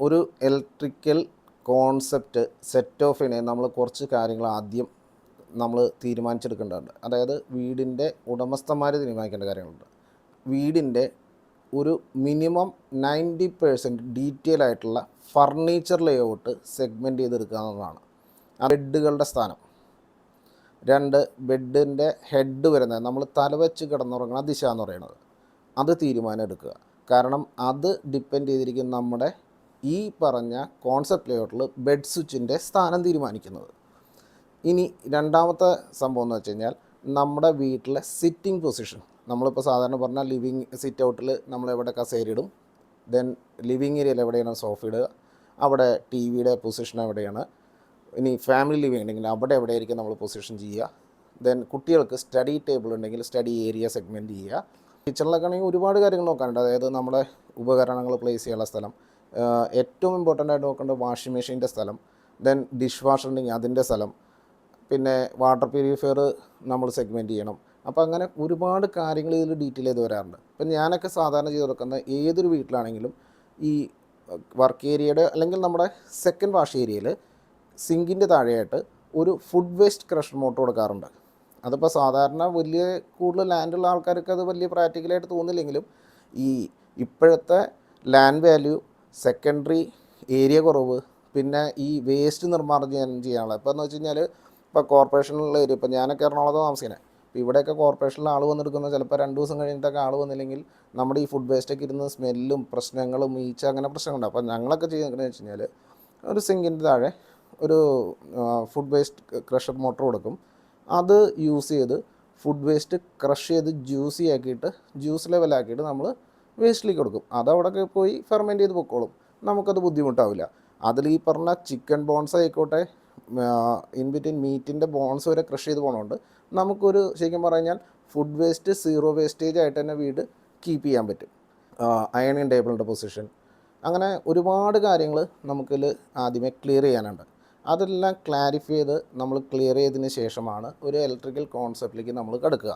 ഒരു electrical concept set ഓഫിനെ നമ്മൾ കുറച്ച് കാര്യങ്ങൾ ആദ്യം നമ്മൾ തീരുമാനിച്ചെടുക്കേണ്ടതുണ്ട്. അതായത് വീടിന്റെ ഉടമസ്ഥന്മാർ തീരുമാനിക്കേണ്ട കാര്യങ്ങളുണ്ട്. വീടിന്റെ ഒരു മിനിമം നയന്റി പേഴ്സന്റ് ഡീറ്റെയിൽ ആയിട്ടുള്ള ഫർണിച്ചർ ലേഔട്ട് സെഗ്മെന്റ് ചെയ്തെടുക്കുക എന്നുള്ളതാണ്. ബെഡുകളുടെ സ്ഥാനം. രണ്ട് ബെഡിന്റെ ഹെഡ് വരുന്നത് നമ്മൾ തലവെച്ച് കിടന്നുറങ്ങുന്ന ദിശ എന്ന് പറയുന്നത്. അത് തീരുമാനം എടുക്കുക. കാരണം അത് ഡിപ്പെൻഡ് ചെയ്തിരിക്കും നമ്മുടെ ഈ പറഞ്ഞ കോൺസെപ്റ്റ് ലേഔട്ടിൽ ബെഡ് സ്വിച്ചിന്റെ സ്ഥാനം തീരുമാനിക്കുന്നത്. ഇനി രണ്ടാമത്തെ സംഭവം എന്ന് വെച്ച് കഴിഞ്ഞാൽ നമ്മുടെ വീട്ടിലെ സിറ്റിംഗ് പൊസിഷൻ നമ്മളിപ്പോൾ സാധാരണ പറഞ്ഞാൽ ലിവിങ് സിറ്റ് ഔട്ടിൽ നമ്മൾ എവിടെ കസേരിയിടും ദെൻ ലിവിങ് ഏരിയയിൽ എവിടെയാണ് സോഫ ഇടുക അവിടെ ടി വിയുടെ പൊസിഷൻ എവിടെയാണ് ഇനി ഫാമിലി ലിവിങ് ഉണ്ടെങ്കിൽ അവിടെ എവിടെയായിരിക്കും നമ്മൾ പൊസിഷൻ ചെയ്യുക ദെൻ കുട്ടികൾക്ക് സ്റ്റഡി ടേബിൾ ഉണ്ടെങ്കിൽ സ്റ്റഡി ഏരിയ സെഗ്മെന്റ് ചെയ്യുക. കിച്ചണിലൊക്കെ ആണെങ്കിൽ ഒരുപാട് കാര്യങ്ങൾ നോക്കാനുണ്ട്. അതായത് നമ്മുടെ ഉപകരണങ്ങൾ പ്ലേസ് ചെയ്യാനുള്ള സ്ഥലം ഏറ്റവും ഇമ്പോർട്ടന്റ് ആയിട്ട് നോക്കേണ്ടത് വാഷിംഗ് മെഷീന്റെ സ്ഥലം ദെൻ ഡിഷ് വാഷർ ഉണ്ടെങ്കിൽ അതിന്റെ സ്ഥലം പിന്നെ വാട്ടർ പ്യൂരിഫയർ നമ്മൾ സെഗ്മെന്റ് ചെയ്യണം. അപ്പോൾ അങ്ങനെ ഒരുപാട് കാര്യങ്ങൾ ഇതിൽ ഡീറ്റെയിൽ ചെയ്ത് വരാറുണ്ട്. ഇപ്പം ഞാനൊക്കെ സാധാരണ ചെയ്ത് കൊടുക്കുന്ന ഏതൊരു വീട്ടിലാണെങ്കിലും ഈ വർക്ക് ഏരിയയുടെ അല്ലെങ്കിൽ നമ്മുടെ സെക്കൻഡ് വാഷ് ഏരിയയിൽ സിങ്കിന്റെ താഴെയായിട്ട് ഒരു ഫുഡ് വേസ്റ്റ് ക്രഷർ മോട്ടർ കൊടുക്കാറുണ്ട്. അതിപ്പോൾ സാധാരണ വലിയ കൂടുതൽ ലാൻഡുള്ള ആൾക്കാർക്ക് അത് വലിയ പ്രാക്ടിക്കലായിട്ട് തോന്നില്ലെങ്കിലും ഈ ഇപ്പോഴത്തെ ലാൻഡ് വാല്യൂ സെക്കൻഡറി ഏരിയ കുറവ് പിന്നെ ഈ വേസ്റ്റ് നിർമ്മാർജനം ചെയ്യാനുള്ള ഇപ്പോൾ എന്ന് വെച്ച് കഴിഞ്ഞാൽ ഇപ്പോൾ കോർപ്പറേഷനിലുള്ള ഏരിയ ഇപ്പോൾ ഞാനൊക്കെ എറണാകുളത്ത് താമസിക്കുന്നത് ഇപ്പോൾ ഇവിടെയൊക്കെ കോർപ്പറേഷനിൽ ആൾ വന്നെടുക്കുന്ന ചിലപ്പോൾ രണ്ട് ദിവസം കഴിഞ്ഞിട്ടൊക്കെ ആൾ വന്നില്ലെങ്കിൽ നമ്മുടെ ഈ ഫുഡ് വേസ്റ്റൊക്കെ ഇരുന്ന് സ്മെല്ലും പ്രശ്നങ്ങളും ഈച്ച അങ്ങനെ പ്രശ്നങ്ങളുണ്ട്. അപ്പോൾ ഞങ്ങളൊക്കെ ചെയ്യുന്നത് വെച്ച് കഴിഞ്ഞാൽ ഒരു സിങ്കിന്റെ താഴെ ഒരു ഫുഡ് വേസ്റ്റ് ക്രഷർ മോട്ടർ കൊടുക്കും. അത് യൂസ് ചെയ്ത് ഫുഡ് വേസ്റ്റ് ക്രഷ് ചെയ്ത് ജ്യൂസി ആക്കിയിട്ട് ജ്യൂസ് ലെവലാക്കിയിട്ട് നമ്മൾ വേസ്റ്റിലേക്ക് കൊടുക്കും. അതവിടെ പോയി ഫെർമെന്റ് ചെയ്ത് പൊക്കോളും. നമുക്കത് ബുദ്ധിമുട്ടാവില്ല. അതിൽ ഈ പറഞ്ഞ ചിക്കൻ ബോൺസ് ആയിക്കോട്ടെ ഇൻ ബിറ്റ്വീൻ മീറ്റിന്റെ ബോൺസ് വരെ ക്രഷ് ചെയ്ത് പോകണമുണ്ട് നമുക്കൊരു ശരിക്കും പറഞ്ഞാൽ ഫുഡ് വേസ്റ്റ് സീറോ വേസ്റ്റേജ് ആയിട്ട് തന്നെ വീട് കീപ്പ് ചെയ്യാൻ പറ്റും. അയണിങ് ടേബിളിന്റെ പൊസിഷൻ അങ്ങനെ ഒരുപാട് കാര്യങ്ങൾ നമുക്കിൽ ആദ്യമേ ക്ലിയർ ചെയ്യാനുണ്ട്. അതെല്ലാം ക്ലാരിഫൈ ചെയ്ത് നമ്മൾ ക്ലിയർ ചെയ്തതിന് ശേഷമാണ് ഒരു ഇലക്ട്രിക്കൽ കോൺസെപ്റ്റിലേക്ക് നമ്മൾ കിടക്കുക.